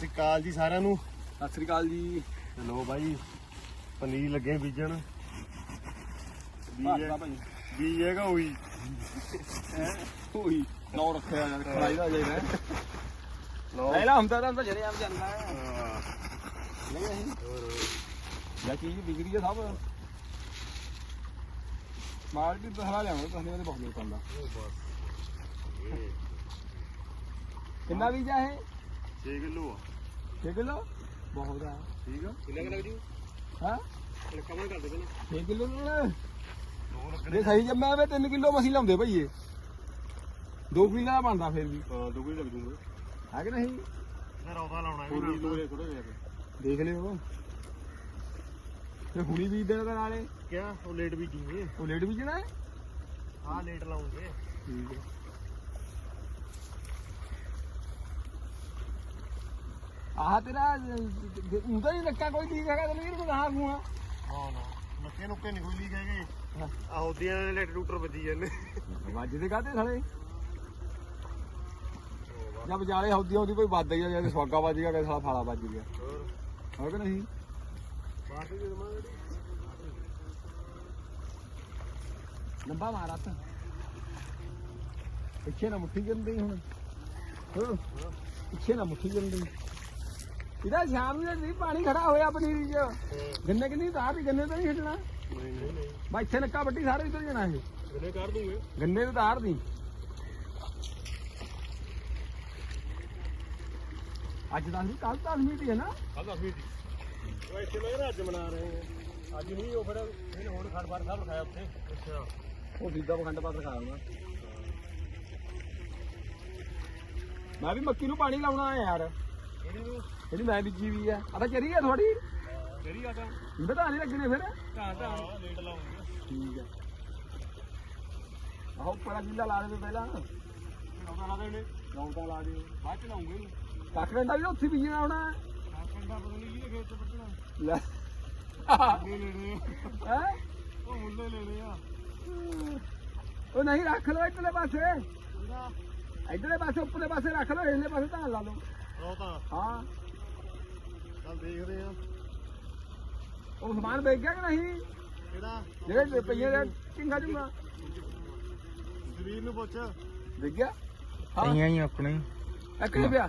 ਸ੍ਰੀ ਅਕਾਲ ਜੀ ਸਾਰਿਆਂ ਨੂੰ। ਸਤਿ ਸ੍ਰੀ ਅਕਾਲ ਜੀ। ਚਲੋ ਬਾਈ ਪਨੀਰ ਲੱਗੇ ਬੀਜਣ। ਬੀਜ ਭਾਈ ਬੀਜ ਹੈਗਾ ਹੋਈ ਨੌ ਰੱਖਿਆ ਯਾਰ ਤਾਂ ਆਮ ਜਾਂਦਾ ਹੈ। ਨਹੀਂ ਚੀਜ਼ ਵਿਗੜੀ ਹੈ ਸਭ। ਮਾਰ ਵੀ ਤੁਸੀਂ ਉਹਦੇ ਬਹੁਤ ਕਿੰਨਾ ਬੀਜ ਹੈ 6 ਕਿਲੋ ਆ। 6 ਕਿਲੋ? ਬਹੁਤ ਆ ਠੀਕ ਆ? ਕਿੰਨਾ ਕੁ ਲੱਗ ਜੂ? ਹਾਂ? ਕਮਲ ਕਰ ਦੇ ਪਹਿਲਾਂ। 6 ਕਿਲੋ ਨਾਲ ਦੋ ਜੇ ਸਹੀ ਜੰਮਿਆ ਹੋਵੇ 3 ਕਿਲੋ ਮਸੀਂ ਲਾਉਂਦੇ ਭਈਏ। 2 ਕਿਲੋ ਦਾ ਬਣਦਾ ਫਿਰ ਵੀ। ਹਾਂ ਦੋ ਹੀ ਲੱਗ ਜੂਗੇ। ਹੈ ਕਿ ਨਹੀਂ? ਫਿਰ ਰੌਦਾ ਲਾਉਣਾ ਵੀ ਥੋੜੇ ਥੋੜੇ ਦੇਖ ਲਿਓ। ਤੇ ਹੁਣੀ ਬੀਜ ਦੇਣਾ ਨਾਲੇ ਕਿਆ? ਉਹ ਲੇਟ ਬੀਜੂਗੇ। ਉਹ ਲੇਟ ਬੀਜਣਾ ਹੈ? ਆਹ ਲੇਟ ਲਾਉਂਗੇ। ਠੀਕ ਹੈ। ਆਹ ਤੇਰਾ ਉਹਦਾ ਨਹੀਂ ਲੱਗਾ ਕੋਈ ਠੀਕ ਹੈਗਾ ਤੈਨੂੰ ਵੀ ਕਹਾ ਗੂਆ ਹਾਂ ਨਾ ਨੱਕੇ ਨੁੱਕੇ ਨਹੀਂ ਕੋਈ ਲੀਕ ਹੈਗੇ। ਆਹ ਉਹਦੀਆਂ ਨੇ ਲੇਟ ਰੂਟਰ ਵੱਜੀ ਜਾਂਦੇ। ਵੱਜ ਦੇ ਕਾਤੇ ਸਾਲੇ? ਜਾਂ ਵਿਚਾਲੇ ਹੌਦੀ ਹੌਦੀ ਕੋਈ ਵੱਧ ਗਿਆ ਜਾਂ ਸਵਾਗਾ ਵੱਜ ਗਿਆ ਕਿਸੇ ਸਾਲਾ ਫਾਲਾ ਵੱਜ ਗਿਆ। ਹੋਰ? ਹੋ ਕਿ ਨਹੀਂ? ਤੇ ਲੰਬਾ ਮਾਰ ਹੱਥ। ਪਿੱਛੇ ਨਾ ਮੁੱਠੀ ਜਾਂਦੀ ਹੁਣ। ਹਾਂ। ਪਿੱਛੇ ਨਾ ਮੁੱਠੀ ਜਾਂਦੀ ਇਹਦਾ ਸ਼ਾਮ ਨੂੰ ਨਹੀਂ ਪਾਣੀ ਖੜਾ ਹੋਇਆ ਪਨੀਰੀ 'ਚ ਗੰਨੇ ਕਿੰਨੀ ਤਾਰ ਦੀ ਗੰਨੇ ਤਾਂ ਨਹੀਂ ਛੱਡਣਾ ਨਹੀਂ ਨਹੀਂ ਨਹੀਂ ਮੈਂ ਇੱਥੇ ਨੱਕਾ ਵੱਡੀ ਸਾਰੇ ਇੱਧਰ ਜਾਣਾ ਇਹ। ਗੰਨੇ ਕਰ ਦੂਗੇ। ਗੰਨੇ ਤੇ ਤਾਰ ਦੀ। ਅੱਜ ਦਾ ਨਹੀਂ ਕੱਲ ਤਾਂ ਮੀਟ ਹੈ ਨਾ। ਕੱਲ ਦਸ ਦੀ ਉਹ ਇੱਥੇ ਮੈਂ ਅੱਜ ਮਨਾ ਰਹੇ ਹਾਂ ਅੱਜ ਨਹੀਂ ਉਹ ਫਿਰ ਇਹਨੇ ਹੁਣ ਖੜਬਾਰ ਸਾਹਿਬ ਲਿਖਾਇਆ ਉੱਥੇ। ਅੱਛਾ। ਉਹ ਸਿੱਧਾ ਪਖੰਡ ਪਾਤ ਖਾਉਂਗਾ ਮੈਂ ਵੀ ਮੱਕੀ ਨੂੰ ਪਾਣੀ ਲਾਉਣਾ ਹੈ ਯਾਰ। ਇਹਦੀ ਮੈਂ ਬੀਜੀ ਵੀ ਆ। ਆ ਤਾਂ ਚਰੀ ਆ ਥੋੜੀ ਕਿਹੜੀ ਆ ਤਾਂ। ਵਧਾ ਨਹੀਂ ਲੱਗਣੇ ਫਿਰ। ਤਾਂ ਤਾਂ ਲੇਟ ਲਾਉਂਗੇ ਠੀਕ ਹੈ ਆਹੋ ਉੱਪਰ ਜਿੱਲਾ ਲਾ ਦੇ ਪਹਿਲਾਂ। ਰੌਦਾ ਲਾ ਦੇਣੇ। ਲੌਂਟਾ ਲਾ ਦਿਓ। ਬਾਅਦ ਚ ਲਾਉਂਗੇ ਕੱਖ ਡੰਡਾ ਵੀ ਉੱਥੇ ਬੀਜਣਾ ਹੋਣਾ। ਕੰਡਾ ਪਤਾ ਨਹੀਂ ਕਿਹਦੇ ਖੇਤ ਚ ਪੱਟਣਾ ਲੈ। ਲੈਣੇ ਆ। ਹੈ? ਉਹ ਮੁੱਲੇ ਲੈਣੇ ਆ। ਉਹ ਨਹੀਂ ਰੱਖ ਲਓ ਇੱਧਰਲੇ ਪਾਸੇ। ਇੱਧਰਲੇ ਪਾਸੇ ਉੱਪਰਲੇ ਪਾਸੇ ਰੱਖ ਲਓ ਇਹਲੇ ਪਾਸੇ ਧਾਨ ਲਾ ਲਓ। ਰੌਤਾ ਹਾਂ। ਚੱਲ ਦੇਖਦੇ ਆ। ਉਹ ਸਮਾਨ ਵੇਚ ਗਿਆ ਕਿ ਨਹੀਂ? ਕਿਹੜਾ? ਜਿਹੜੇ ਪਈਆਂ ਦੇ ਚਿੰਗਾ ਚੁੰਗਾ। ਸਰੀਰ ਨੂੰ ਪੁੱਛ। ਵੇਚ ਗਿਆ ਹਾਂ। ਪਈਆਂ ਹੀ ਆਪਣੇ। ਇੱਕ ਰੁਪਿਆ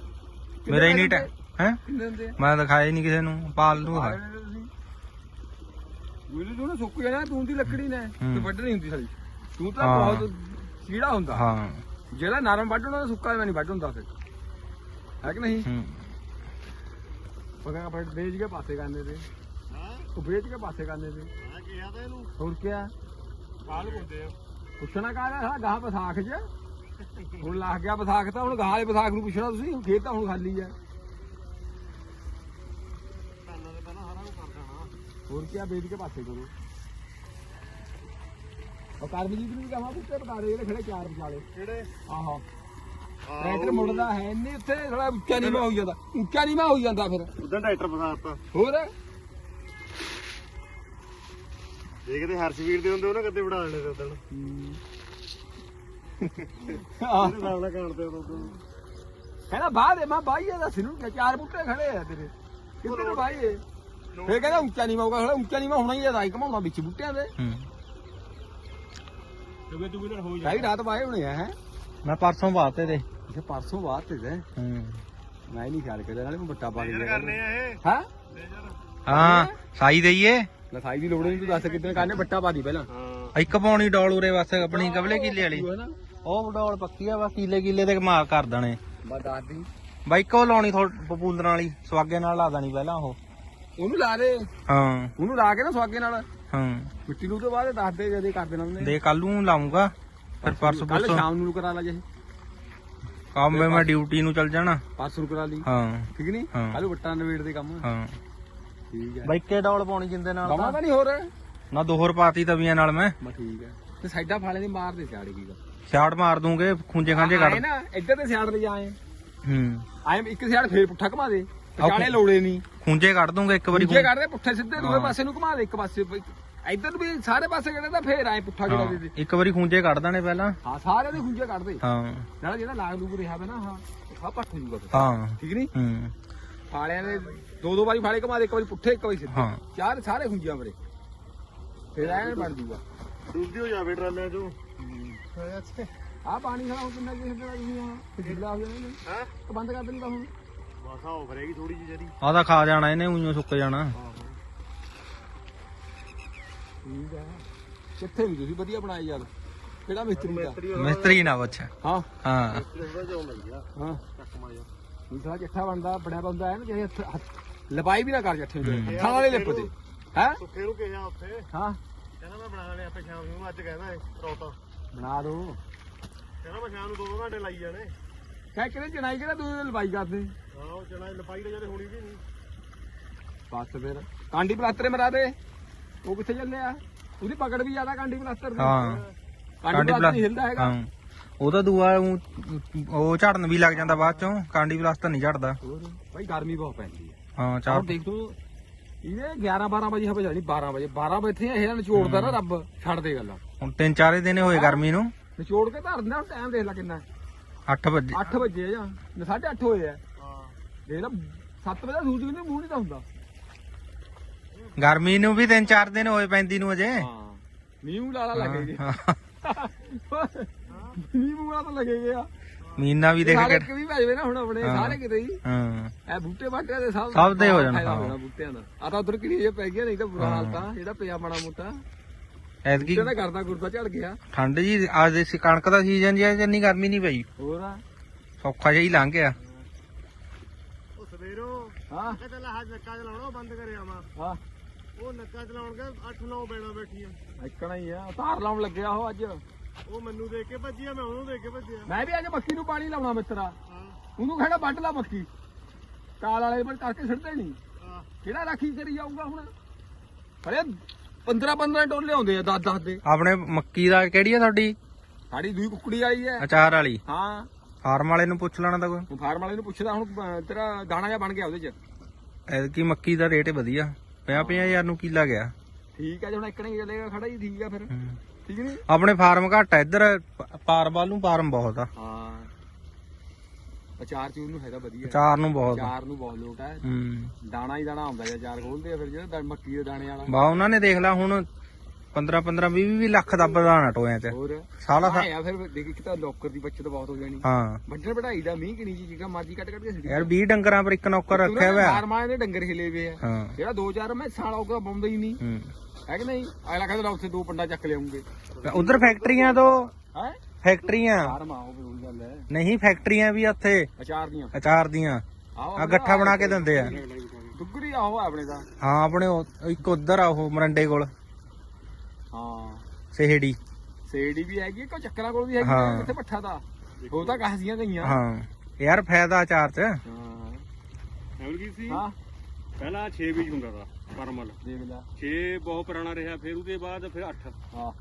ਮੇਰਾ ਹੀ ਨਹੀਂ ਟੈ ਹੈ? ਮੈਂ ਦਿਖਾਇਆ ਨਹੀਂ ਕਿਸੇ ਨੂੰ ਪਾਲ ਨੂੰ ਹੈ ਮੈਨੂੰ ਤੂੰ ਨਾ ਸੁੱਕ ਜਾਣਾ ਤੂੰ ਦੀ ਲੱਕੜੀ ਨੇ। ਤੇ ਵੱਢਣੀ ਹੁੰਦੀ ਸਾਲੀ। ਤੂੰ ਤਾਂ। ਬਹੁਤ ਕੀੜਾ ਹੁੰਦਾ। ਹਾਂ। ਜਿਹੜਾ ਨਰਮ ਵੱਢਣਾ ਸੁੱਕਾ ਮੈਂ ਨਹੀਂ ਵੱਢ ਹੁੰਦਾ ਫਿਰ। ਹੈ ਕਿ ਨਹੀਂ? ਹੂੰ। ਪਕਾ ਫੜ ਵੇਚ ਕੇ ਪਾਸੇ ਕਰਨੇ ਤੇ। ਹਾਂ। ਉਹ ਵੇਚ ਕੇ ਪਾਸੇ ਕਰਨੇ ਤੇ। ਮੈਂ ਕਿਹਾ ਤਾਂ ਇਹਨੂੰ। ਹੋਰ ਕਿਆ? ਕਾਲ ਹੁੰਦੇ ਆ। ਪੁੱਛਣਾ ਕਾਹਦਾ ਹਾਂ? ਗਾਹ ਵਿਸਾਖ 'ਚ। ਹੁਣ ਲੱਗ ਗਿਆ ਵਿਸਾਖ ਤਾਂ ਹੁਣ ਗਾਹ ਵਾਲੇ ਵਿਸਾਖ ਨੂੰ ਪੁੱਛਣਾ ਤੁਸੀਂ ਹੁਣ ਖੇਤ ਤਾਂ ਹੁਣ ਖਾਲੀ ਆ। ਕੰਨਾਂ ਦੇ ਪਹਿਲਾਂ ਸਾਰਾ ਕੁਝ ਕਰ ਦੇਣਾ। ਹੋਰ ਕਿਆ ਵੇਚ ਕੇ ਪਾਸੇ ਕਰੋ। ਉਹ ਕਰਮਜੀਤ ਨੂੰ ਵੀ ਕਹਾਂ ਬੁੱਤੇ ਬਤਾ ਦੇ ਜਿਹੜੇ ਖੜੇ ਚਾਰ ਵਿਚਾਲੇ। ਕਿਹੜੇ? ਆਹ, ਟਰੈਕਟਰ ਮੁੜਦਾ ਹੈ ਨਹੀਂ ਉੱਥੇ ਥੋੜਾ ਉੱਚਾ ਨੀਵਾਂ ਹੋਈ ਜਾਂਦਾ। ਉੱਚਾ ਨੀਵਾਂ ਹੋਈ ਜਾਂਦਾ ਫਿਰ। ਉਦੋਂ ਟਰੈਕਟਰ ਫਸਾਤਾ ਹੋਰ? ਦੇਖਦੇ ਹਰਸ਼ਵੀਰ ਦੇ ਹੁੰਦੇ ਉਹਨਾਂ ਕਦੇ ਵੜਾ ਲੈਣੇ ਤੇ ਉਦੋਂ ਇਹਦੇ ਨਾਲ ਤੇ ਕਹਿੰਦਾ ਬਾਹਰ ਹੈ ਮੈਂ ਬਾਈ ਦਾ ਸਿਰੂ ਕਿ ਚਾਰ ਬੁੱਟੇ ਖੜੇ ਆ ਤੇਰੇ। ਕਿੱਥੇ ਨੂੰ ਬਾਈ ਹੈ ਫੇਰ ਕਹਿੰਦਾ ਉੱਚਾ ਨੀਵਾਂ ਹੋਊਗਾ ਥੋੜਾ ਉੱਚਾ ਨੀਵਾਂ ਹੋਣਾ ਹੀ ਹੈ ਰਾਈ ਘਮਾਉਣਾ ਵਿੱਚ ਬੁੱਟਿਆਂ ਦੇ ਹੂੰ। ਕਿਉਂਕਿ ਤੂੰ ਵੀ ਹੋ ਸਾਰੀ ਰਾਤ ਬਾਏ ਹੋਣੇ ਆ ਹੈ? ਮੈਂ ਪਰਸੋਂ ਬਾਤੇ ਤੇ ਇਹ ਪਰਸੋਂ ਬਾਅਦ ਤੇ ਹੂੰ। ਮੈਂ ਨਹੀਂ ਖਿਆਲ ਕਰਿਆ ਨਾਲੇ ਮੈਂ ਬੱਟਾ ਪਾ ਕੇ ਲੇਜ਼ਰ ਕਰਨੇ ਆ ਇਹ। ਹਾਂ? ਹਾਂ ਸਾਈ ਦਈਏ। ਲਸਾਈ ਦੀ ਲੋੜ ਨਹੀਂ ਤੂੰ ਦੱਸ ਕਿੱਦਾਂ ਕਰਨੇ ਬੱਟਾ ਪਾ ਦੀ ਪਹਿਲਾਂ। ਹਾਂ। ਇੱਕ ਪਾਉਣੀ ਡੋਲ ਉਰੇ ਬਸ ਆਪਣੀ ਕਬਲੇ ਕਿੱਲੇ ਵਾਲੀ। ਨਾ। ਉਹ ਡੋਲ ਪੱਕੀ ਆ ਬਸ ਕਿੱਲੇ ਕਿੱਲੇ ਤੇ ਮਾਰ ਕਰ ਦੇਣੇ। ਬਸ ਦੱਸ ਦੀ। ਬਾਈ ਕੋ ਲਾਉਣੀ ਥੋੜ ਪਪੂਲਰਾਂ ਵਾਲੀ ਸਵਾਗੇ ਨਾਲ ਲਾ ਦੇਣੀ ਪਹਿਲਾਂ ਉਹ। ਉਹਨੂੰ ਲਾ ਦੇ। ਹਾਂ। ਉਹਨੂੰ ਲਾ ਕੇ ਨਾ ਸਵਾਗੇ ਨਾਲ। ਹਾਂ। ਮਿੱਟੀ ਨੂੰ ਤੋਂ ਬਾਅਦ ਦੱਸ ਦੇ ਜਦੇ ਕਰ ਦੇਣਾ ਉਹਨੇ। ਦੇ ਕੱਲ ਨੂੰ ਲਾਉਂਗਾ ਫਿਰ ਪਰਸੋਂ ਕੱਲ ਪਰਸੋਂ ਸ਼ਾਮ ਨੂੰ ਕਰਾ ਲਾ ਜੇ। ਕੰਮ ਮੈਂ ਮੈਂ ਡਿਊਟੀ ਨੂੰ ਚੱਲ ਜਾਣਾ। ਪਰਸੋਂ ਨੂੰ ਕਰਾ ਲਈ। ਹਾਂ। ਠੀਕ ਨਹੀਂ ਹਾਂ। ਕੱਲ ਬੱਟਾ ਨਵੇੜ ਦੇ ਕੰਮ। ਹਾਂ। ਠੀਕ ਹੈ। ਬਾਈ ਕੇ ਡੋਲ ਪਾਉਣੀ ਜਿੰਦੇ ਨਾਲ ਤਾਂ। ਤਾਂ ਨਹੀਂ ਹੋਰ? ਨਾ ਦੋਹਰ ਪਾਤੀ ਤਵੀਆਂ ਨਾਲ ਮੈਂ। ਬਸ ਠੀਕ ਹੈ। ਤੇ ਸਾਈਡਾਂ ਫਾਲੇ ਦੀ ਮਾਰ ਦੇ ਸਿਆੜੇ ਕੀ ਛਾੜ ਮਾਰ ਦੂੰਗੇ ਖੁੰਝੇ ਖਾਂਝੇ ਆਏ ਕੱਢ। ਨਾ ਇੱਧਰ ਤੇ ਸਿਆੜ ਲਈ ਆਏ। ਹੂੰ। ਆਏ ਇੱਕ ਸਿਆੜ ਫੇਰ ਪੁੱਠਾ ਘਮਾ ਦੇ. ਵਿਚਾਲੇ ਲੋੜੇ ਨਹੀਂ ਖੁੰਝੇ ਕੱਢ ਦੂੰਗੇ ਇੱਕ ਵਾਰੀ ਦੂਜੇ ਕੱਢਦੇ ਪੁੱਠੇ ਸਿੱਧੇ ਦੂਏ ਹਾਂ। ਪਾਸੇ ਨੂੰ ਘਮਾ ਦੇ ਇੱਕ ਪਾਸੇ ਇੱਧਰ ਵੀ ਸਾਰੇ ਪਾਸੇ ਕਿਹੜੇ ਤਾਂ ਫੇਰ ਆਏ ਪੁੱਠਾ ਜਿਹੜਾ ਦੇ ਇੱਕ ਵਾਰੀ ਖੁੰਝੇ ਕੱਢ ਦੇਣੇ ਪਹਿਲਾਂ। ਹਾਂ ਸਾਰੇ ਦੇ ਖੁੰਝੇ ਕੱਢਦੇ। ਹਾਂ। ਨਾਲ ਜਿਹੜਾ ਲਾਗ ਲੂਗ ਰਿਹਾ ਵਾ ਨਾ ਹਾਂ ਸਭ ਪੱਠ ਜੂਗਾ ਫਿਰ। ਹਾਂ। ਠੀਕ ਨਹੀਂ ਹੂੰ। ਫਾਲਿਆਂ ਦੇ ਦੋ ਦੋ ਵਾਰੀ ਫਾਲੇ ਘਮਾ ਦੇ ਇੱਕ ਵਾਰੀ ਪੁੱਠੇ ਇੱਕ ਵਾਰੀ ਸਿੱਧੇ। ਹਾਂ। ਚਾਰ ਸਾਰੇ ਹੁੰਜੀਆਂ ਮਰੇ ਫਿਰ ਐਨ ਬਣ ਜੂਗਾ। ਡੁੱਬਦੀ ਹੋ ਜਾਵੇ ਟਰਾਲਿਆਂ ਚੋਂ। ਆ ਪਾਣੀ ਖੜਾ ਹੋ ਕਿੰਨਾ ਕਿਸੇ ਦਾ ਤੁਸੀਂ ਆ। ਫਿੱਲਾ ਹੋ ਜਾਣਾ ਇਹਨੇ। ਹੈ? ਤਾਂ ਬੰਦ ਕਰ ਦੇਣੀ ਤਾਂ ਹੁਣ। ਮਾਸਾ ਹੋ ਕਰੇਗੀ ਥੋੜੀ ਜਿਹੀ ਜਿਹੜੀ। ਆਹ ਤਾਂ ਖਾ ਜਾਣਾ ਇਹਨੇ ਉਈਓ ਸੁੱਕ ਜਾਣਾ। ਠੀਕ ਆ। ਕਿੱਥੇ ਵੀ ਤੁਸੀਂ ਵਧੀਆ ਬਣਾਏ ਯਾਰ। ਕਿਹੜਾ ਮਿਸਤਰੀ ਦਾ? ਮਿਸਤਰੀ ਮਿਸਤਰੀ ਨਾ ਪੁੱਛ। ਹਾਂ। ਹਾਂ। ਹਾਂ। ਚੱਕ ਮਾਰ ਜਾ ਇਹ ਸਾਲਾ ਚੱਠਾ ਬਣਦਾ ਬਣਿਆ ਬੰਦਾ ਹੈ ਨਾ ਜਿਹੇ ਹੱਥ- ਹੱਥ- ਲਪਾਈ ਵੀ ਨਾ ਕਰ ਚੱਠੇ ਨੂੰ। ਹੂੰ। ਹੱਥਾਂ ਵਾਲੇ ਲਿਪ ਤੇ ਹੈ? ਸੁੱਖੇ ਨੂੰ ਕਿਹਾ ਉੱਥੇ। ਹਾਂ। ਕਹਿੰਦਾ ਮੈਂ ਬਣਾ ਲੈਣੇ ਆਪੇ ਸ਼ਾਮ ਨੂੰ ਅੱਜ ਕਹਿੰਦਾ ਰੌਤਾ। ਬਣਾ ਦੋ। ਕਹਿੰਦਾ ਮੈਂ ਸ਼ਾਮ ਨੂੰ ਦੋ ਦੋ ਘੰਟੇ ਲਾਈ ਜਾਣੇ। ਕਹਿ ਕਿਹਨੇ ਚਣਾਈ ਕਿਹੜਾ ਤੂੰ ਲਪਾਈ ਕਰਦੇ? ਹਾਂ ਉਹ ਲਪਾਈ ਤਾਂ ਜਦੇ ਹੋਣੀ ਵੀ ਨਹੀਂ। ਬਸ ਫਿਰ। ਕਾਂਡੀ ਪਲਾਸਟਰ ਮਰਾ ਦੇ। ਉਹ ਕਿੱਥੇ ਚੱਲਿਆ ਉਹਦੀ ਪਕੜ ਵੀ ਜ਼ਿਆਦਾ ਕਾਂਡੀ ਪਲਾਸਟਰ ਦੀ। ਹਾਂ। ਕਾਂਡੀ ਪਲਾਸਟਰ ਨਹੀਂ ਹਿਲਦਾ ਹੈਗਾ। ਹਾਂ। ਉਹਦਾ ਦੂਆ ਉਹ ਝੜਨ ਵੀ ਲੱਗ ਜਾਂਦਾ ਬਾਅਦ ਚੋਂ। ਕਾਂਡੀ ਪਲਾਸਟਰ ਨਹੀਂ ਝੜਦਾ। ਹੋਰ ਭਾਈ ਗਰਮੀ ਬਹੁਤ ਪੈਂਦੀ ਹੈ। ਹਾਂ ਚਾਰ ਦੇਖ ਤੂੰ ਇਹਦੇ 11 12 ਵਜੇ ਹਵੇ ਜਾਣੀ 12 ਵਜੇ। 12 ਵਜੇ ਇੱਥੇ ਇਹ ਨਿਚੋੜਦਾ ਨਾ ਰੱਬ ਛੱਡ ਦੇ ਗੱਲਾਂ। ਹੁਣ ਤਿੰਨ ਚਾਰੇ ਦਿਨ ਹੋਏ ਗਰਮੀ ਨੂੰ। ਨਿਚੋੜ ਕੇ ਧਰ ਦਿੰਦਾ ਟਾਈਮ ਦੇਖ ਲੈ ਕਿੰਨਾ। 8 ਵਜੇ 8 ਵਜੇ ਜਾਂ 8:30 ਹੋਏ ਆ। ਹਾਂ। ਦੇਖ ਲੈ 7 ਵਜੇ ਸੂਰਜ ਵੀ ਮੂੰਹ ਨਹੀਂ ਤਾਂ ਹੁੰਦਾ। ਗਰਮੀ ਨੂੰ ਵੀ ਤਿੰਨ ਚਾਰ ਦਿਨ ਹੋਏ ਪੈਂਦੀ ਨੂੰ ਅਜੇ। ਹਾਂ। ਮੀਂਹ ਲਾਲਾ ਲੱਗੇਗੇ ਹਾਂ। ਮੀਂਹ ਮੂੰਹ ਤਾਂ ਲੱਗੇਗਾ ਮੀਨਾ ਵੀ ਦੇਖ ਸਾਰੇ ਕੇ ਕਿ ਵੀ ਭਜਵੇ ਨਾ ਹੁਣ ਆਪਣੇ। ਸਾਰੇ ਕਿਤੇ ਹੀ। ਹਾਂ। ਇਹ ਬੂਟੇ ਬਾਟਿਆਂ ਦੇ ਸਭ। ਸਭ ਦੇ ਹੋ ਜਾਣਾ, ਬੂਟਿਆਂ ਦਾ। ਆ ਤਾਂ ਉਧਰ ਕਿਹੜੀ ਜੇ ਪੈ ਗਿਆ ਨਹੀਂ ਤਾਂ ਬੁਰਾ ਹਾਲ ਤਾਂ ਜਿਹੜਾ ਪਿਆ ਮਾੜਾ ਮੋਟਾ। ਐਤਕੀ ਬੂਟੇ ਦਾ ਕਰਦਾ ਗੁਰਦਾ ਝੜ ਗਿਆ। ਠੰਡ ਜੀ ਅੱਜ ਦੇ ਸੀ ਕਣਕ ਦਾ ਸੀਜ਼ਨ ਜੀ ਅੱਜ ਇੰਨੀ ਗਰਮੀ ਨਹੀਂ ਪਈ। ਹੋਰ ਆ? ਸੌਖਾ ਜਿਹਾ ਹੀ ਲੰਘ ਗਿਆ। ਉਹ ਸਵੇਰੋਂ ਹਾਂ। ਕਹਿੰਦਾ ਲੈ ਹੱਜ ਨੱਕਾ ਚਲਾਉਣਾ ਬੰਦ ਕਰਿਆ ਵਾ ਹਾਂ। ਉਹ ਨੱਕਾ ਚਲਾਉਣ ਕੇ 8-9 ਬੈਣਾ ਬੈਠੀਆਂ। ਇੱਕਣਾ ਹੀ ਆ ਤਾਰ ਲਾਉਣ ਲੱਗਿਆ ਉਹ ਅੱਜ। ਉਹ ਮੈਨੂੰ ਦੇਖ ਕੇ ਭੱਜੀਆਂ ਮੈਂ ਉਹਨੂੰ ਦੇਖ ਕੇ ਭੱਜਿਆ। ਮੈਂ ਵੀ ਅੱਜ ਮੱਕੀ ਨੂੰ ਪਾਣੀ ਲਾਉਣਾ ਮਿੱਤਰਾ। ਹਾਂ। ਉਹਨੂੰ ਖੜਾ ਵੱਢ ਲਾ ਮੱਕੀ। ਕਾਲ ਵਾਲੇ ਪਰ ਕਰਕੇ ਛੱਡਦੇ ਨਹੀਂ। ਕਿਹੜਾ ਰਾਖੀ ਕਰੀ ਜਾਊਗਾ ਹੁਣ? ਅਰੇ 15 15 ਟੋਲੇ ਆਉਂਦੇ ਆ 10 10 ਦੇ। ਆਪਣੇ ਮੱਕੀ ਦਾ ਕਿਹੜੀ ਆ ਤੁਹਾਡੀ? ਸਾਡੀ ਦੂਈ ਕੁੱਕੜੀ ਆਈ ਹੈ। ਅਚਾਰ ਵਾਲੀ। ਹਾਂ। ਫਾਰਮ ਵਾਲੇ ਨੂੰ ਪੁੱਛ ਲੈਣਾ ਤਾਂ ਕੋਈ। ਫਾਰਮ ਵਾਲੇ ਨੂੰ ਪੁੱਛਦਾ ਹੁਣ ਤੇਰਾ ਦਾਣਾ ਜਿਹਾ ਬਣ ਗਿਆ ਉਹਦੇ ਚ। ਐਤਕੀ ਮੱਕੀ ਦਾ ਰੇਟ ਵਧੀਆ। 50 ਹਜ਼ਾਰ ਨੂੰ ਕੀਲਾ ਗਿਆ। ਠੀਕ ਹੈ ਜੇ ਹੁਣ ਇੱਕ ਨਹੀਂ ਚੱਲੇਗਾ ਖੜਾ ਹੀ ਠੀਕ ਆ ਫਿਰ। ਹੂੰ। ਠੀਕ ਨਹੀਂ? ਆਪਣੇ ਫਾਰਮ ਘੱਟ ਆ ਇੱਧਰ ਪ- ਪਾਰ ਵੱਲ ਨੂੰ ਫਾਰਮ ਬਹੁਤ ਆ। ਹਾਂ। ਅਚਾਰ ਚੂਰ ਨੂੰ ਹੈਗਾ ਵਧੀਆ। ਅਚਾਰ ਨੂੰ ਬਹੁਤ ਆ। ਅਚਾਰ ਨੂੰ ਬਹੁਤ ਲੋਟ ਹੈ ਹੂੰ। ਦਾਣਾ ਹੀ ਦਾਣਾ ਆਉਂਦਾ ਜੇ ਅਚਾਰ ਖੋਲਦੇ ਆ ਫਿਰ ਜਿਹੜਾ ਦ- ਮੱਕੀ ਦੇ ਦਾਣੇ ਵਾਲਾ। ਬਾ ਉਹਨਾਂ ਨੇ ਦੇਖ ਲਾ ਹੁਣ 15 15 20 20 ਲੱਖ ਦਾ ਬਦਾਨਾ ਟੋਇਆਂ ਹੋਰ? ਸਾਲਾ ਸਾ- ਆਇਆ ਫਿਰ ਦੇਖ ਇੱਕ ਤਾਂ ਲੋਕਰ ਦੀ ਬੱਚਤ ਬਹੁਤ ਹੋ ਜਾਣੀ। ਹਾਂ। ਵੱਡਣ ਵਢਾਈ ਦਾ ਮੀਂਹ ਕਿਣੀ ਜੀ ਜਿਹੜਾ ਮਰਜ਼ੀ ਕੱਟ ਕੱਟ ਕੇ ਸਿੱਟੀ ਯਾਰ 20 ਡੰਗਰਾਂ ਪਰ ਇੱਕ ਨੌਕਰ ਰੱਖਿਆ ਹੋਇਆ। ਫਾਰਮਾਂ ਦੇ ਡੰਗਰ ਹਿਲੇ ਵੇ ਆ। ਹਾਂ। ਜਿਹੜਾ ਦੋ ਚਾਰ ਮੈਂ ਸਾਲਾ ਉਹਦਾ ਬੰਦਾ ਹੀ ਨਹੀਂ। ਹੂੰ। ਹੈ ਕਿ ਨਹੀਂ? ਅਗਲਾ ਕਹਿੰਦਾ ਉੱਥੇ ਦੋ ਪੰਡਾ ਚੱਕ ਲਿਆਉਂਗੇ। ਉਧਰ ਫੈਕਟਰੀਆਂ ਤੋਂ ਹੈ? ਫੈਕਟਰੀਆਂ। ਫਾਰਮਾ ਉਹ ਵੀ ਉਹੀ ਗੱਲ ਹੈ। ਨਹੀਂ ਫੈਕਟਰੀਆਂ ਵੀ ਆ ਉੱਥੇ। ਅਚਾਰ ਦੀਆਂ। ਅਚਾਰ ਦੀਆਂ। ਆਹੋ ਆ ਗੱਠਾ ਬਣਾ ਕੇ ਦਿੰਦੇ ਆ। ਦੁੱਗਰੀ ਆਹੋ ਆ ਆਪਣੇ ਦਾ। ਹਾਂ ਆਪਣੇ ਉਹ- ਇੱਕ ਉਧਰ ਆ ਉਹ ਮਰੰਡੇ ਕੋਲ। ਹਾਂ। ਸੇਹੜੀ। ਸੇੜੀ ਵੀ ਹੈਗੀ ਕੋ ਚੱਕਰਾਂ ਕੋਲ ਵੀ ਹੈਗੀ ਹਾਂ। ਆ, ਕਿੱਥੇ ਪੱਠਾ ਦਾ ਉਹ ਤਾਂ ਕਹਸੀਆਂ ਗਈਆਂ। ਹਾਂ। ਯਾਰ ਫਾਇਦਾ ਅਚਾਰ ਚ। ਹਾਂ। ਹੋਰ ਕੀ ਸੀ? ਹਾਂ। ਪਹਿਲਾਂ 6 ਬੀਜ ਹੁੰਦਾ ਦਾ ਪਰਮਲ। ਦੇਖ ਲੈ। 6 ਬਹੁਤ ਪੁਰਾਣਾ ਰਿਹਾ ਫਿਰ ਉਹਦੇ ਬਾਅਦ ਫਿਰ 8 ਹਾਂ।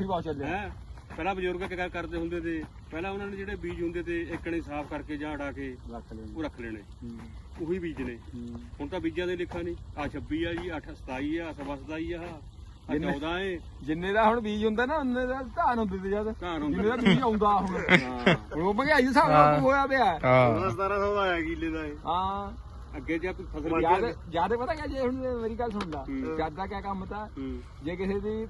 ਹੀ ਬਹੁਤ ਚੱਲਿਆ ਹੈ? ਪਹਿਲਾਂ ਬਜ਼ੁਰਗ ਕੀ ਕਰ- ਕਰਦੇ ਹੁੰਦੇ ਤੇ ਪਹਿਲਾਂ ਉਹਨਾਂ ਨੇ ਜਿਹੜੇ ਬੀਜ ਹੁੰਦੇ ਤੇ ਇੱਕਣੇ ਸਾਫ਼ ਕਰਕੇ ਜਾਂ ਅੜਾ ਕੇ ਰੱਖ ਉਹ ਰੱਖ ਲੈਣੇ। ਹੂੰ, ਉਹੀ ਬੀਜ ਨੇ। ਹੂੰ। ਹੁਣ ਤਾਂ ਬੀਜਾਂ ਦੇ ਲਿਖਾ ਨਹੀਂ। ਆ 26 ਆ ਜੀ 8 27 ਆ ਸਵਾ 27 ਆ ਆ ਜਿੰਨੇ- 14 ਏ। ਜਿੰਨੇ ਦਾ ਹੁਣ ਬੀਜ ਹੁੰਦਾ ਨਾ ਉਹਨੇ ਦਾ ਧਾਨ ਹੁੰਦੇ ਤੇ ਜਦ। ਹੁੰਦੇ। ਜਿੰਨੇ ਦਾ ਬੀਜ ਆਉਂਦਾ ਹੁਣ। ਹਾਂ। ਹੁਣ ਉਹ ਮਹਿੰਗਾਈ ਦੇ ਹਿਸਾਬ ਨਾਲ ਹੋਇਆ ਪਿਆ। ਹਾਂ। 1700 ਦਾ ਆਇਆ ਕਿੱਲੇ ਦਾ ਇਹ। ਹਾਂ। ਅੱਗੇ ਜੇ ਫਸਲ ਯਾਦ ਯਾਦ ਪਤਾ ਕਿਆ ਜੇ ਹੁਣ ਮੇਰੀ ਗੱਲ ਸੁਣ ਲਾ। ਹੂੰ। ਜਦ ਦਾ ਕਿਆ ਕੰਮ ਤਾਂ? ਹੂੰ। ਜੇ ਕਿਸੇ ਦੀ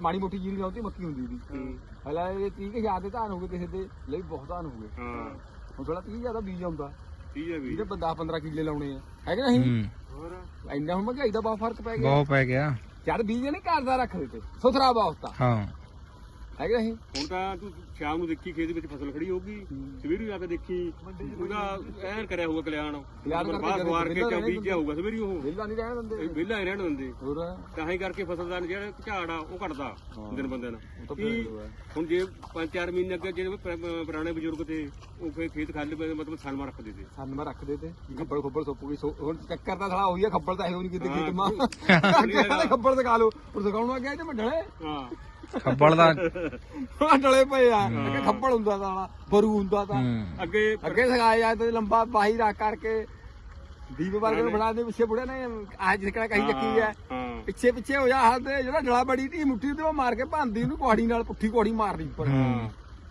ਮਾੜੀ ਮੋਟੀ ਜੀਰੀ ਲਾਉਂਦੀ ਮੱਕੀ ਹੁੰਦੀ ਦੀ। ਹੂੰ। ਹਲਾ ਇਹ 30 ਕੇ ਹਜ਼ਾਰ ਦੇ ਧਾਨ ਹੋ ਗਏ ਕਿਸੇ ਦੇ ਲਈ ਬਹੁਤ ਧਾਨ ਹੋ ਗਏ। ਹਾਂ। ਹੁਣ ਥੋੜਾ 30 ਜ਼ਿਆਦਾ ਬੀਜ ਆਉਂਦਾ। ਠੀਕ ਹੈ ਵੀ ਇਹਦੇ 10 15 ਕਿੱਲੇ ਲਾਉਣੇ ਆ। ਹੈ ਕਿ ਨਹੀਂ? ਹੂੰ। ਹੋਰ? ਇੰਨਾ ਹੁਣ ਮਹਿੰਗਾਈ ਦਾ ਬਹੁਤ ਫ਼ਰਕ ਪੈ ਗਿਆ। ਬਹੁਤ ਪੈ ਗਿਆ। ਜਦ ਬੀਜ ਨਹੀਂ ਘਰ ਦਾ ਰੱਖ ਦਿੱਤੇ ਸੁਥਰਾ ਬਹੁਤ। ਹਾਂ। ਹੈ ਕਿ ਨਹੀਂ ਹੁਣ ਤਾਂ ਤੂੰ ਸ਼ਾਮ ਨੂੰ ਦੇਖੀ ਖੇਤ ਵਿੱਚ ਫਸਲ ਖੜੀ ਹੋਊਗੀ ਸਵੇਰੇ ਆ ਕੇ ਦੇਖੀ ਉਹਦਾ ਐਨ ਕਰਿਆ ਹੋਊਗਾ ਕਲਿਆਣ। ਕਲਿਆਣ ਕਰਕੇ ਸਵਾਰ ਕੇ ਕਿਉਂ ਬੀਜਿਆ ਹੋਊਗਾ ਸਵੇਰੇ ਉਹ। ਵਿਹਲਾ ਨਹੀਂ ਰਹਿਣ ਦਿੰਦੇ। ਵਿਹਲਾ ਹੀ ਰਹਿਣ ਦਿੰਦੇ। ਹੋਰ? ਤਾਂ ਹੀ ਕਰਕੇ ਫਸਲ ਦਾ ਜਿਹੜਾ ਝਾੜ ਆ ਉਹ ਘਟਦਾ ਦਿਨ ਬੰਦੇ ਨਾਲ ਤਾਂ। ਹੁਣ ਜੇ 5-4 ਮਹੀਨੇ ਅੱਗੇ ਜਿਹੜੇ ਪੁਰਾ- ਪੁਰਾਣੇ ਬਜ਼ੁਰਗ ਤੇ ਉਹ ਫੇਰ ਖੇਤ ਖਾਲੀ ਪਏ ਮਤਲਬ ਸਾਲਮਾ ਰੱਖਦੇ ਤੇ। ਸੰਨ ਮੈਂ ਰੱਖਦੇ ਤੇ। ਖੱਬਲ ਖੱਬਲ ਸੁੱਕ ਗਈ ਸੋ- ਹੁਣ ਚੱਕਰ ਤਾਂ ਸਾਲਾ ਉਹੀ ਆ ਖੱਬਲ ਤਾਂ ਇਹੋ ਨਹੀਂ ਕਿਤੇ। ਖੇਤ ਮਾਂ ਖੱਬਲ ਦਿਖਾ ਲਓ। ਪਰ ਆ ਗਿਆ ਤੇ ਢਲੇ ਹਾਂ। ਖੱਬਲ ਦਾ ਆ ਪਏ ਆ। ਅੱਗੇ ਖੱਬਲ ਹੁੰਦਾ ਤਾਂ ਸਾਲਾ ਬਰੂ ਹੁੰਦਾ ਤਾਂ। ਅੱਗੇ ਅੱਗੇ ਸਗਾਇਆ ਜਾਂਦਾ ਤੇ ਲੰਬਾ ਬਾਹੀ ਰੱਖ ਕਰਕੇ ਦੀਪ ਵਰਗੇ ਨੂੰ ਬਣਾ ਦੇ ਪਿੱਛੇ ਬੁੜੇ ਨੇ ਅੱਜ ਜਿਕਣਾ ਕਹੀ ਚੱਕੀ ਹੈ ਪਿੱਛੇ ਪਿੱਛੇ ਹੋ ਜਾ ਹੱਥ ਤੇ ਜਿਹੜਾ ਡਲਾ ਬੜੀ ਤੀ ਮੁੱਠੀ ਤੇ ਉਹ ਮਾਰ ਕੇ ਭਾਂਦੀ ਉਹਨੂੰ ਕੁਹਾੜੀ ਨਾਲ ਪੁੱਠੀ ਕੁਹਾੜੀ ਮਾਰਨੀ ਉੱਪਰ।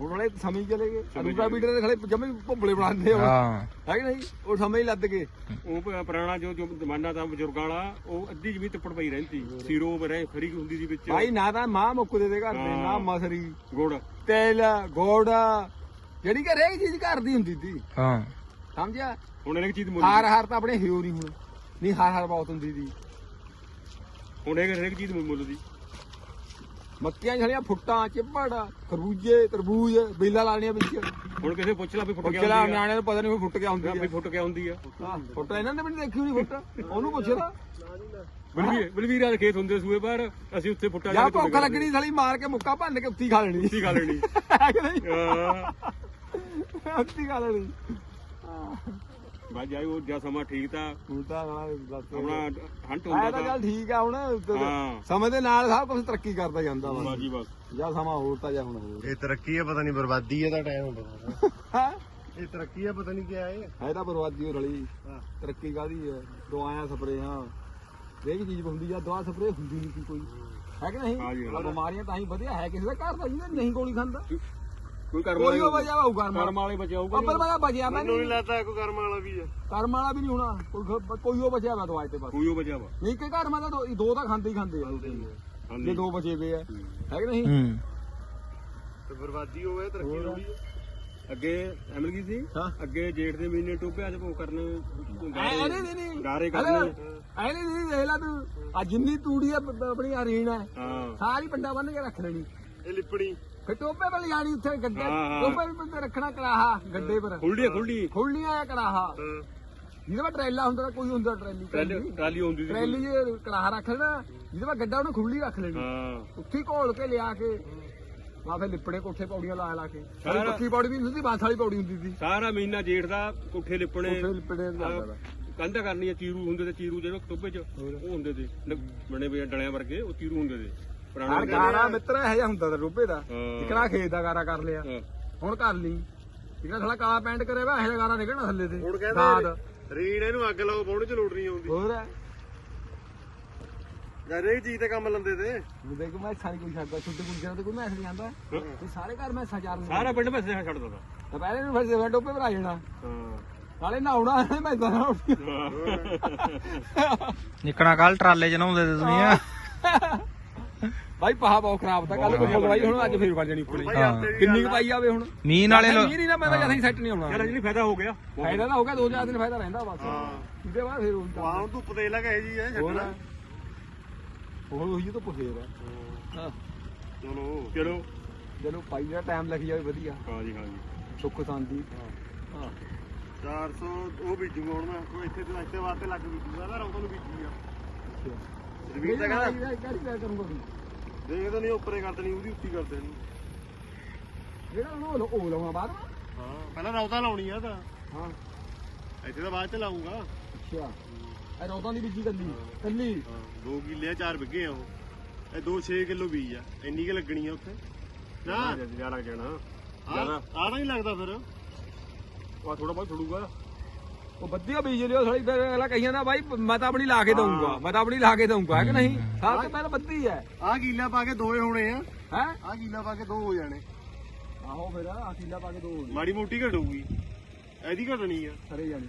ਹੁਣ ਵਾਲੇ ਸਮੇਂ ਹੀ ਚਲੇ ਗਏ। ਅਨੂਪਾ ਬੀਟਰ ਦੇ ਖਲੇ ਜਮੇ ਭੁੱਬਲੇ ਬਣਾਉਂਦੇ ਆ। ਹਾਂ। ਹੈ ਕਿ ਨਹੀਂ? ਉਹ ਸਮੇਂ ਹੀ ਲੱਦ ਗਏ ਉਹ ਪ- ਪੁਰਾਣਾ ਜੋ ਜੋ ਜ਼ਮਾਨਾ ਤਾਂ ਬਜ਼ੁਰਗਾਂ ਵਾਲਾ ਉਹ ਅੱਧੀ ਜ਼ਮੀਨ ਤਿੱਪੜ ਪਈ ਰਹਿੰਦੀ। ਸੀਰੋ ਬਰੇ ਖਰੀ ਹੁੰਦੀ ਸੀ ਵਿੱਚ। ਭਾਈ ਨਾ ਤਾਂ ਮਾਂ ਮੁੱਕਦੇ ਦੇ ਘਰ ਦੇ ਨਾ ਹਾਂ। ਮਸਰੀ। ਗੁੜ। ਤੇਲ ਗੋੜ। ਜਿਹੜੀ ਕਿ ਹਰੇਕ ਚੀਜ਼ ਘਰ ਦੀ ਹੁੰਦੀ ਸੀ। ਹਾਂ। ਸਮਝਿਆ? ਹੁਣ ਇਹ ਚੀਜ਼ ਮੁੱਲ। ਹਾਰ ਹਾਰ ਤਾਂ ਆਪਣੇ ਹਿਓ ਨਹੀਂ ਹੁਣ ਨਹੀਂ ਹਾਰ ਹਾਰ ਬਹੁਤ ਹੁੰਦੀ ਸੀ। ਹੁਣ ਇਹ ਹਰੇਕ ਚੀਜ਼ ਮੁੱਲ ਦੀ ਮੱਕੀਆਂ ਛੜੀਆਂ ਫੁੱਟਾਂ ਚਿੱਪੜ ਖਰਬੂਜੇ ਤਰਬੂਜ ਬੇਲਾ ਲਾਣੀਆਂ ਵਿੱਚ। ਹੁਣ ਕਿਸੇ ਪੁੱਛ ਲਾ ਵੀ ਫੁੱਟ ਗਿਆ ਹੁੰਦੀ ਆ। ਨਿਆਣਿਆਂ ਨੂੰ ਪਤਾ ਨਹੀਂ ਫੁੱਟ ਕੇ ਆਉਂਦੀ ਵੀ ਹੈ ਫੁੱਟ ਕੇ ਆਉਂਦੀ ਆ। ਫੁੱਟ ਇਹਨਾਂ ਨੇ ਵੀ ਨਹੀਂ ਦੇਖੀ ਹੋਣੀ ਫੁੱਟ। ਉਹਨੂੰ ਪੁੱਛ ਲਾ। ਬਲਵੀਰ ਬਲਵੀਰਾਂ ਦੇ ਖੇਤ ਹੁੰਦੇ ਸੂਏ ਪਰ ਅਸੀਂ ਉੱਥੇ ਫੁੱਟਾ ਜਾਂ ਭੁੱਖ ਲੱਗਣੀ ਸਾਲੀ ਮਾਰ ਕੇ ਮੁੱਕਾ ਭੰਨ ਕੇ ਉੱਤੀ ਖਾ ਲੈਣੀ। ਉੱਤੀ ਖਾ ਲੈਣੀ। ਹੈ ਕਿ ਨਹੀਂ? ਹਾਂ। ਉੱਤੀ ਖਾ ਲੈਣੀ। ਬਾਜ ਜਾਈ ਉਹ ਜਾਂ ਸਮਾਂ ਠੀਕ ਤਾਂ ਹੁਣ ਤਾਂ ਨਾ ਦੱਸ ਆਪਣਾ ਹੰਟ ਹੁੰਦਾ ਤਾਂ ਤਾਂ ਗੱਲ ਠੀਕ ਆ ਹੁਣ ਹਾਂ। ਸਮੇਂ ਦੇ ਨਾਲ ਸਭ ਕੁਝ ਤਰੱਕੀ ਕਰਦਾ ਜਾਂਦਾ ਵਾ। ਬਾਜੀ ਬਸ। ਜਾਂ ਸਮਾਂ ਹੋਰ ਤਾਂ ਜਾਂ ਹੁਣ ਹੋਰ। ਇਹ ਤਰੱਕੀ ਹੈ ਪਤਾ ਨਹੀਂ ਬਰਬਾਦੀ ਹੈ ਦਾ ਟਾਈਮ ਹੁੰਦਾ। ਹੈ? ਇਹ ਤਰੱਕੀ ਹੈ ਪਤਾ ਨਹੀਂ ਕੀ ਹੈ ਹੈ ਤਾਂ ਬਰਬਾਦੀ ਹੋ ਰਲੀ। ਹਾਂ। ਤਰੱਕੀ ਕਾਦੀ ਹੈ ਦਵਾਈਆਂ ਸਪਰੇਆਂ। ਹਰੇਕ ਚੀਜ਼ ਹੁੰਦੀ ਆ ਦਵਾ ਸਪਰੇ ਹੁੰਦੀ ਨਹੀਂ ਸੀ ਕੋਈ। ਹੈ ਕਿ ਨਹੀਂ? ਹਾਂ ਜੀ, ਹਾਂ। ਆਹ ਬਿਮਾਰੀਆਂ ਤਾਂ ਹੀ ਵਧਿਆ ਹੈ ਕਿਸੇ ਦਾ ਘਰ ਦਾ ਜਿਹਨੇ ਨਹੀਂ ਗੋਲੀ ਖਾਂਦਾ। ਕੋਈ ਕਰਮ ਕੋਈ ਉਹ ਵਜ੍ਹਾ ਹੋਊ ਕਰਮ ਕਰਮ ਵਾਲੇ। ਬਚਾਊਗਾ ਅੱਬਲ ਵਾਲਾ ਬਚਿਆ ਮੈਂ ਮੈਨੂੰ ਨਹੀਂ ਨਹੀਂ ਲੱਗਦਾ ਕੋਈ ਕਰਮ ਵਾਲਾ ਵੀ ਹੈ। ਕਰਮ ਵਾਲਾ ਵੀ ਨਹੀਂ ਹੋਣਾ। ਕੋਈ ਕੋਈ ਉਹ ਬਚਿਆ ਵਾ ਦਵਾਈ ਤੇ ਬਸ। ਕੋਈ ਉਹ ਬਚਾ ਵਾ। ਨਹੀਂ ਕਿ ਘਰ ਮੈਂ ਤਾਂ ਦੋ- ਦੋ ਤਾਂ ਖਾਂਦੇ ਹੀ ਖਾਂਦੇ ਆ। ਜੇ ਦੋ ਬਚੇ ਪਏ ਆ। ਹੈ ਕਿ ਨਹੀਂ? ਹੂੰ। ਤੇ ਬਰਬਾਦੀ ਹੋਵੇ ਤਰੱਕੀ। ਹੋਈ ਅੱਗੇ ਐਮਲ ਕੀ ਸੀ ਹਾਂ। ਅੱਗੇ ਜੇਠ ਦੇ ਮਹੀਨੇ ਟੋਪਿਆਂ ਚ ਭੋ ਕਰਨ ਨਹੀਂ ਨਹੀਂ ਗਾਰੇ ਕਰਨੇ ਐਨੇ ਨਹੀਂ ਦੇਖ ਲੈ ਤੂੰ। ਆ ਜਿੰਨੀ ਤੂੜੀ ਆ ਆਪਣੀ ਹਰੀਣ ਹੈ। ਹਾਂ। ਸਾਰੀ ਪੰਡਾ ਬੰਨ ਕੇ ਰੱਖ ਲੈਣੀ। ਇਹ ਲਿਪਣੀ। ਫਿਰ ਟੋਪੇ ਪਰ ਜਾਣੀ ਉੱਥੇ ਗੱਡੇ ਹਾਂ। ਟੋਪੇ ਵੀ ਉੱਤੇ ਰੱਖਣਾ ਕਰਾਹਾ ਗੱਡੇ ਪਰ। ਖੁੱਲਦੀ ਖੁੱਲਦੀ ਖੁੱਲਣੀਆਂ ਆ ਕਰਾਹਾ ਹਾਂ। ਜਿਹਦੇ ਪਰ ਟਰੇਲਾ ਹੁੰਦਾ ਤਾਂ ਕੋਈ ਹੁੰਦਾ ਟਰੈਲੀ ਟਰਾਲੀ ਟਰਾਲੀ। ਹੁੰਦੀ ਸੀ ਟਰੈਲੀ ਜੇ ਕਰਾਹਾ ਰੱਖ ਲੈਣਾ ਜਿਹਦੇ ਪਰ ਗੱਡਾ ਉਹਨੇ ਖੁੱਲੀ ਰੱਖ ਲੈਣੀ। ਹਾਂ। ਉੱਥੇ ਹੀ ਘੋਲ ਕੇ ਲਿਆ ਕੇ ਮਾ ਫਿਰ ਲਿਪੜੇ ਕੋਠੇ ਪੌੜੀਆਂ ਲਾ ਲਾ ਕੇ। ਸਾਰੀ ਸਾਰਾ- ਪੱਕੀ ਪੌੜੀ ਵੀ ਨਹੀਂ ਹੁੰਦੀ ਬਾਂਸ ਵਾਲੀ ਪੌੜੀ ਹੁੰਦੀ ਸੀ। ਸਾਰਾ ਮਹੀਨਾ ਜੇਠ ਦਾ ਕੋਠੇ ਲਿਪਣੇ ਕੋਠੇ ਲਿਪੜੇ ਲੱਗਦਾ ਤਾ। ਕੰਧਾ ਕਰਨੀ ਆ ਚੀਰੂ ਹੁੰਦੇ ਤੇ ਚੀਰੂ ਜਿਹੜੇ ਟੋਪੇ ਚ ਉਹ ਹੁੰਦੇ ਤੇ ਨ- ਬਣੇ ਪਏ ਡਲਿਆਂ ਵਰਗੇ ਉਹ ਚੀਰੂ ਹੁੰਦੇ ਤੇ ਹਰ ਪੁਰਾਣੇ ਗਾਰਾ ਮਿੱਤਰ ਇਹ ਜਿਹਾ ਹੁੰਦਾ ਤਾਂ ਰੋਬੇ ਦਾ। ਹਾਂ। ਇਕਣਾ ਖੇਤ ਦਾ ਗਾਰਾ ਕਰ ਲਿਆ। ਹਾਂ। ਹੁਣ ਕਰ ਲਈ। ਜਿਹੜਾ ਥੋੜਾ ਕਾਲਾ ਪੈਂਟ ਕਰੇ ਵਾ ਇਹ ਜਿਹਾ ਗਾਰਾ ਨਿਕਲਣਾ ਥੱਲੇ ਤੇ। ਹੁਣ ਕਹਿੰਦੇ ਰੀੜ ਇਹਨੂੰ ਅੱਗ ਲਾਓ ਪਾਉਣ ਚ ਲੋੜ ਨਹੀਂ ਆਉਂਦੀ। ਹੋਰ ਹੈ ਇਹ ਚੀਜ਼ ਤੇ ਕੰਮ ਲੰਦੇ ਤੇ। ਦੇਖ ਮੈਂ ਸਾਰੀ ਕੋਈ ਛੱਡਦਾ ਛੁੱਟੇ ਗੁੱਜਰਾਂ ਤੇ ਕੋਈ ਮੈਸ ਨਹੀਂ ਆਂਦਾ ਤੇ ਸਾਰੇ ਘਰ ਮੈਸਾਂ ਚਾਰ ਨੂੰ ਸਾਰਾ ਪਿੰਡ ਮੈਸੇ ਛੱਡ ਦਿੰਦਾ। ਦੁਪਹਿਰੇ ਨੂੰ ਫਿਰ ਸੇਵਾ ਟੋਪੇ ਭਰਾ ਜਾਣਾ। ਹਾਂ। ਨਾਲੇ ਨਹਾਉਣਾ ਮੈਂ ਤਾਂ ਨਿਕਣਾ ਕੱਲ ਟਰਾਲੇ ਚ ਨਹਾਉਂਦੇ ਤੇ ਤੁਸੀਂ। ਆ ਭਾਈ ਪਹਾ ਬਹੁਤ ਖਰਾਬ ਤਾਂ ਕੱਲ ਕੋਈ ਦਵਾਈ ਹੁਣ ਅੱਜ ਫੇਰ ਵੱਜ ਜਾਣੀ ਉੱਪਰ ਕਿੰਨੀ ਕੁ ਆ। ਪਾਈ ਆਵੇ ਹੁਣ? ਮੀਂਹ ਨਾਲੇ ਲੋ- ਮੀਂਹ ਨਹੀਂ ਨਾ ਮੈਂ ਤਾਂ ਜਦ ਸੈੱਟ ਨਹੀਂ ਆਉਣਾ। ਯਾਰ ਅਜਲੀ ਫਾਇਦਾ ਹੋ ਗਿਆ। ਫਾਇਦਾ ਤਾਂ ਹੋ ਗਿਆ ਦੋ ਚਾਰ ਦਿਨ ਫਾਇਦਾ ਰਹਿੰਦਾ ਬਸ। ਹਾਂ। ਇਹਦੇ ਬਾਅਦ ਫੇਰ ਉਹੀ ਵਾਹ ਹੁਣ ਧੁੱਪ ਦੇ ਲੱਗੇ ਜੀ ਹੋਰ? ਛੱਡਣਾ। ਹੋਰ ਉਹੀ ਤਾਂ ਫੇਰ ਹੈ। ਹਾਂ। ਚਲੋ ਚਲੋ। ਚਲੋ ਪਾਈ ਦਾ ਟਾਈਮ ਲੱਗ ਜਾਵੇ ਵਧੀਆ। ਹਾਂ ਜੀ ਹਾਂ ਜੀ। ਸੁੱਖ ਸ਼ਾਂਤੀ। ਹਾਂ। 400 ਉਹ ਬੀਜੂਗਾ ਹੁਣ ਮੈਂ। ਉਹ ਇੱਥੇ ਤੇ ਇੱਥੇ ਵਾਸਤੇ ਲੱਗ ਬੀਜੂਗਾ। ਨਾ ਰੌਂਕਾਂ ਨੂੰ ਬੀਜੂਗਾ। ਰਵੀਰ ਦਾ ਕਹਿੰਦਾ ਕਰੂੰਗਾ। ਵੀ ਦੇਖਦਾ ਨਹੀਂ ਉੱਪਰੇ ਕਰ ਦੇਣੀ ਉਹਦੀ ਉੱਤੀ ਕਰ ਦੇਣੀ। ਜਿਹੜਾ ਉਹਨੂੰ ਉਹ ਲਾਉਣਾ ਬਾਅਦ ਹਾਂ ਪਹਿਲਾਂ ਰੌਤਾ ਲਾਉਣੀ ਆ ਤਾਂ। ਹਾਂ। ਇੱਥੇ ਤਾਂ ਬਾਅਦ ਚ ਲਾਉਂਗਾ ਅੱਛਾ। ਇਹ ਰੌਤਾਂ ਦੀ ਬੀਜੀ ਕੱਲੀ ਕੱਲੀ? ਹਾਂ 2 ਕਿੱਲੇ ਆ 4 ਵਿੱਗੇ ਆ ਉਹ। ਇਹ 2 6 ਕਿਲੋ ਬੀਜ ਆ ਇੰਨੀ ਕਿ ਲੱਗਣੀ ਆ ਉੱਥੇ। ਨਾ। ਜ਼ਿਆਦਾ ਲੱਗ ਜਾਣਾ ਆ ਨਹੀਂ ਲੱਗਦਾ ਫਿਰ। ਉਹ ਥੋੜਾ ਬਹੁਤ ਛੁੜੂਗਾ ਉਹ ਵਧੀਆ ਬੀਜ ਲਿਓ ਸਾਲੀ ਫਿਰ ਅਗਲਾ ਕਹੀ ਜਾਂਦਾ ਬਾਈ ਮੈਂ ਤਾਂ ਆਪਣੀ ਲਾ ਕੇ ਦਊਂਗਾ ਮੈਂ ਤਾਂ ਆਪਣੀ ਲਾ ਕੇ ਦਊਂਗਾ ਹੈ ਕਿ ਨਹੀਂ? ਸਭ ਤੋਂ ਪਹਿਲਾਂ ਬੱਦੀ ਹੈ। ਆ ਕੀਲਾ ਪਾ ਕੇ ਦੋਏ ਹੋਣੇ ਆ। ਹੈ? ਆ ਕੀਲਾ ਪਾ ਕੇ ਦੋ ਹੋ ਜਾਣੇ। ਆਹੋ ਫਿਰ ਆਸੀਲਾ ਪਾ ਕੇ ਦੋ ਹੋਣੀ। ਮਾੜੀ ਮੋਟੀ ਘਟੂਗੀ। ਇਹਦੀ ਘਟਣੀ ਆ। ਸਰੇ ਜਾਣੀ।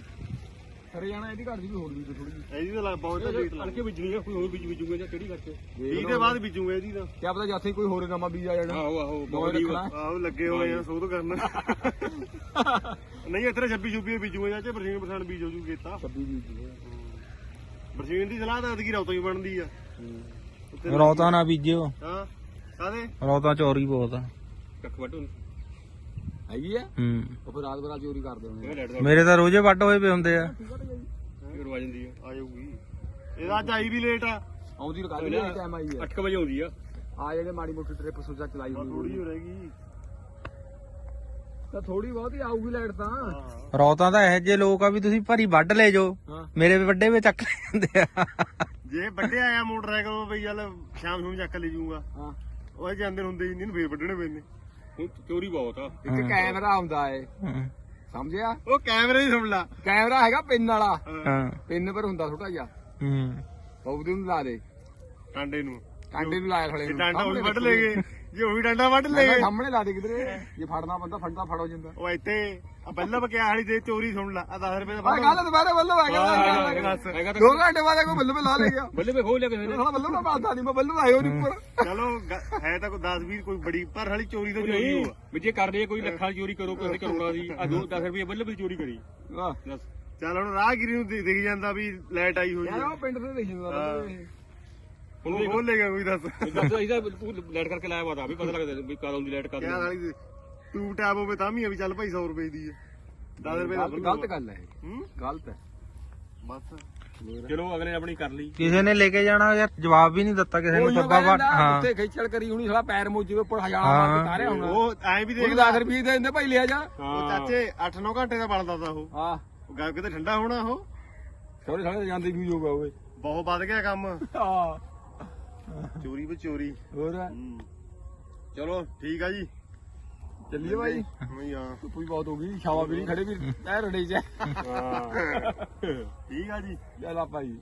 ਸਰੇ ਜਾਣਾ ਇਹਦੀ ਘਰ ਦੀ ਵੀ ਹੋਰ ਵੀ ਥੋੜੀ ਜਿਹੀ। ਇਹਦੀ ਤਾਂ ਲੱਗ- ਬਹੁਤ ਲੇਟ ਲੱਗ ਅਣਕੇ ਬੀਜਣੀ ਆ ਕੋਈ ਹੋਰ ਬੀਜ ਬੀਜੂਗਾ ਜਾਂ ਕਿਹੜੀ ਕਰਕੇ? 20 ਦੇ ਬਾਅਦ ਬੀਜੂਗਾ ਇਹਦੀ ਤਾਂ। ਕਿਆ ਪਤਾ ਜਾਥੇ ਕੋਈ ਹੋਰ ਨਵਾਂ ਬੀਜ ਆ ਜਾਣਾ। ਆਹੋ ਆਹੋ ਦੋਏ ਬੋਡੀ ਰੱਖਣਾ। ਆਹੋ ਲੱਗੇ ਹੋਏ ਆ ਸੋਧ ਕਰਨ। ਨਹੀਂ ਇੱਥੇ 26 ਛੁੱਬੀ ਬੀਜੂਗਾ ਜਾਂ 50% ਬੀਜ ਹੋ ਜੂ ਗੇਤਾ 26 ਬੀਜ ਬਰਸੀਨ ਦੀ ਸਲਾਹ ਤਾਂ ਰੌਤਾ ਹੀ ਬਣਦੀ ਆ। ਰੌਤਾ ਨਾ ਬੀਜਿਓ। ਹਾਂ ਕਾਦੇ ਰੌਤਾ ਚੋਰੀ ਬਹੁਤ ਆ। ਕੱਖ ਵੱਟੂ ਹੈਗੀ ਆ? ਹੂੰ। ਉਹ ਫਿਰ ਰਾਤ ਬਰਾ ਚੋਰੀ ਕਰਦੇ ਹੋਣੇ। ਇਹ ਲੈਟ ਦਾ ਮੇਰੇ ਤਾਂ ਰੋਜ਼ੇ ਵੱਟ ਹੋਏ ਪਏ ਹੁੰਦੇ ਆ। ਰਵਾ ਜਾਂਦੀ ਆ ਆ ਜਾਊਗੀ। ਇਹਦਾ ਅੱਜ ਆਈ ਵੀ ਲੇਟ ਆ। ਆਉਂਦੀ ਰਕਾ ਲਈ ਟਾਈਮ ਆਈ ਹੈ 8 ਵਜੇ ਆਉਂਦੀ ਆ। ਆ ਜਿਹੜੇ ਮਾੜੀ ਮੋਟੀ ਟ੍ਰਿਪ ਸੋਚਾ ਚਲਾਈ ਥੋੜੀ ਹੋਈ ਹੋ ਰਹੇਗੀ ਤਾਂ ਥੋੜੀ ਬਹੁਤ ਹੀ ਆਊਗੀ ਲਾਈਟ ਤਾਂ। ਹਾਂ। ਰੌਤਾ ਤਾਂ ਇਹੋ ਜਿਹੇ ਲੋਕ ਆ ਵੀ ਤੁਸੀਂ ਭਰੀ ਵੱਢ ਲੈ ਜੋ ਹਾਂ। ਮੇਰੇ ਵੱਡੇ ਵੇ ਚੱਕ ਲੈ ਜਾਂਦੇ ਆ। ਜੇ ਵੱਡੇ ਆਇਆ ਮੋਟਰਸਾਈਕਲ ਉਹ ਬਈ ਚੱਲ ਸ਼ਾਮ ਨੂੰ ਚੱਕ ਲੈ ਜਾਊਗਾ। ਹਾਂ। ਉਹ ਜਾਂਦੇ ਹੁੰਦੇ ਹੀ ਨਹੀਂ ਫੇਰ ਵੱਢਣੇ ਪੈਂਦੇ। ਹੁਣ ਚੋਰੀ ਬਹੁਤ ਆ। ਇੱਕ ਕੈਮਰਾ ਆਉਂਦਾ ਏ। ਹੂੰ। ਸਮਝਿਆ? ਉਹ ਕੈਮਰੇ ਹੀ ਸੁਣ ਲਾ। ਕੈਮਰਾ ਹੈਗਾ ਪਿੰਨ ਵਾਲਾ। ਹਾਂ। ਪਿੰਨ ਪਰ ਹੁੰਦਾ ਛੋਟਾ ਜਿਹਾ। ਹੂੰ। ਬਹੁਦੇ ਨੂੰ ਲਾ ਦੇ। ਟਾਂਡੇ ਨੂੰ। ਟਾਂਡੇ ਨੂੰ ਲਾਇਆ ਖੜੇ ਜੇ ਨੂੰ। ਡਾਂਡਾ ਉਹ ਵੀ ਸਾਹਮਣੇ ਵੱਢ ਲੈ ਗਏ ਜੇ ਉਹ ਵੀ ਡਾਂਡਾ ਵੱਢ ਲੈ ਮੈਂ ਗਏ ਸਾਹਮਣੇ ਲਾ ਦੇ ਕਿਧਰੇ। ਜੇ ਫੜਨਾ ਬੰਦਾ ਫੜਦਾ ਫੜ ਹੋ ਜਾਂਦਾ। ਉਹ ਇੱਥੇ ਆ ਬੱਲਬ ਕਿਆ ਹਾਲੀ ਦੇ ਚੋਰੀ ਸੁਣ ਲਾ। ਆ 10 ਰੁਪਏ ਦਾ ਆ ਗੱਲ ਦੁਬਾਰਾ ਬੱਲੂ ਆ ਗਿਆ ਬਸ। ਦੋ ਘੰਟੇ ਬਾਅਦ ਕੋਈ ਬੱਲੂ ਲਾ ਲੈ ਗਿਆ ਬੱਲੇ ਵੇ ਖੋਲ ਲਿਆ ਕਿਸੇ ਨੇ। ਸਾਲਾ ਬੱਲੂ ਨਾ ਬਾਦਾ ਨਹੀਂ ਮੈਂ ਬੱਲੂ ਆਇਓ ਨਹੀਂ ਉੱਪਰ। ਚਲੋ ਹੈ ਤਾਂ ਕੋਈ 10 20 ਕੋਈ ਬੜੀ ਪਰ ਹਾਲੀ ਚੋਰੀ ਤਾਂ ਚੋਰੀ ਨਹੀਂ ਹੋਆ ਵੀ ਜੇ ਕਰ ਲਈਏ ਕੋਈ ਲੱਖਾਂ ਦੀ ਚੋਰੀ ਕਰੋ ਕਿਸੇ ਕਰੋੜਾਂ ਦੀ। ਆ 10 ਰੁਪਏ ਬੱਲੇ ਵੀ ਚੋਰੀ ਕਰੀ। ਦੱਸ। ਚੱਲ ਹੁਣ ਰਾਹਗੀਰੀ ਨੂੰ ਦਿ- ਦਿਖ ਜਾਂਦਾ ਵੀ ਲਾਈਟ ਆਈ ਹੋਈ ਯਾਰ ਹੈ ਉਹ ਪਿੰਡ ਤੇ ਦੇਖ ਜਾਂਦਾ। ਹੁਣ ਉਹ ਖੋਲ ਲੇਗਾ ਕੋਈ ਦੱਸ। ਦੱਸ ਇਹਦਾ ਲਾਈਟ ਕਰਕੇ ਲਾਇਆ ਵਾ ਵੀ ਪਤਾ ਲੱਗਦਾ ਵੀ ਕਦ ਆਉਂਦੀ ਲਾਈਟ ਕਦ ਕਿਆ ਵਾਲੀ ਟੂਬ ਟੈਬ ਹੋਵੇ ਤਾਂ ਵੀ ਆ ਵੀ ਚੱਲ ਭਾਈ 100 ਰੁਪਏ ਦੀ ਹੈ 10 ਰੁਪਏ ਦਾ ਗਲਤ ਗੱਲ ਹੈ ਹੂੰ? ਗਲਤ ਹੈ। ਬਸ। ਚਲੋ ਅਗਲੇ ਨੇ ਆਪਣੀ ਕਰ ਲਈ। ਕਿਸੇ ਨੇ ਲੈ ਕੇ ਜਾਣਾ ਯਾਰ ਜਵਾਬ ਵੀ ਨਹੀਂ ਦਿੱਤਾ ਕਿਸੇ ਨੂੰ ਸੱਬਾ ਵਾ ਹਾਂ। ਉੱਤੇ ਖੇਚਲ ਕਰੀ ਹੁਣੀ ਸਾਲਾ ਪੈਰ ਮੋਜੇ ਦੇ ਉੱਪਰ ਹਜ਼ਾਰ। ਮਾਰ ਕੇ ਹੋਣਾ। ਉਹ ਐਂ ਵੀ ਦੇਖ ਉਹਨੂੰ ਲਾ। 10 ਰੁਪਏ ਦੇ ਦਿੰਦੇ ਭਾਈ ਲਿਆ ਜਾ। ਉਹ ਚਾਚੇ 8-9 ਘੰਟੇ ਦਾ ਬਣਦਾ ਤਾ ਉਹ। ਹਾਂ। ਉਹ ਗਾ ਕਿਤੇ ਠੰਡਾ ਹੋਣਾ ਉਹ। ਸਾਰੇ ਸਾਰੇ ਜਾਂਦੇ ਵੀ ਹੋਗਾ ਓਏ। ਬਹੁਤ ਵੱਧ ਗਿਆ ਕੰਮ। ਹਾਂ। ਚੋਰੀ ਵਿੱਚ ਚੋਰੀ। ਹੋਰ? ਹੂੰ। ਚਲੋ ਠੀਕ ਆ ਜੀ। ਚੱਲੀਏ ਭਾਈ ਨਹੀਂ ਆ। ਧੁੱਪ ਵੀ ਬਹੁਤ ਹੋ ਗਈ ਛਾਵਾ ਵੀ ਨਹੀਂ ਖੜੇ ਵੀ ਐ ਰੜੇ ਚ। ਹਾਂ। ਠੀਕ ਆ ਜੀ। ਚੱਲ ਆ ਭਾਈ